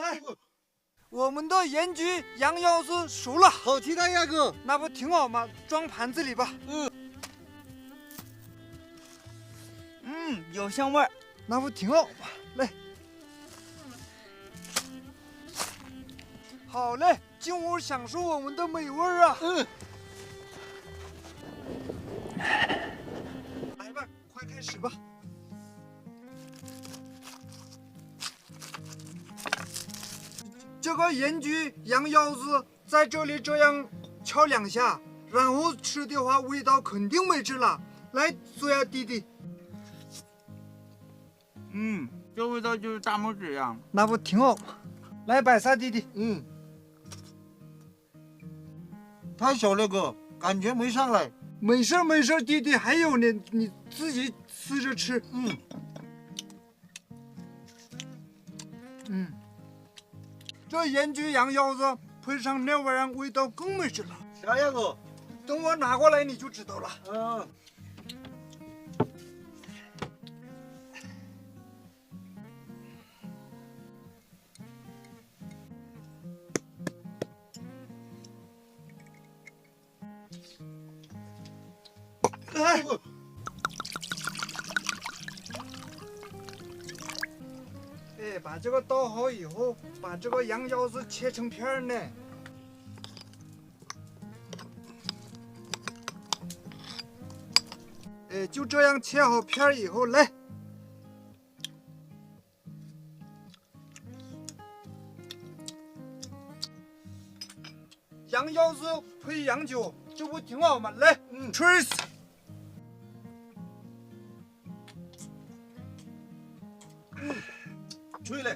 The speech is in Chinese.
哎，我们的盐焗羊腰子熟了，好期待呀，哥。那不挺好吗？装盘子里吧。嗯，有香味儿。那不挺好吗？来，好嘞，进屋享受我们的美味儿啊！嗯，来吧，快开始吧。这个盐焗羊腰子在这里这样敲两下，然后吃的话味道肯定没吃了。来，苏亚弟弟，嗯，这味道就是大拇指呀。那不挺好吗？来，百萨弟弟，嗯，太小了，哥，感觉没上来。没事没事，弟弟还有呢，你自己撕着吃。嗯，嗯，这盐焗羊腰子配上那玩意儿，味道更没治了。啥呀，哥？等我拿过来你就知道了。嗯，哎，哎，把这个倒好以后，把这个羊腰子切成片儿呢。哎，就这样切好片儿以后，来，羊腰子配洋酒，这不挺好吗？来，嗯，cheers。吹了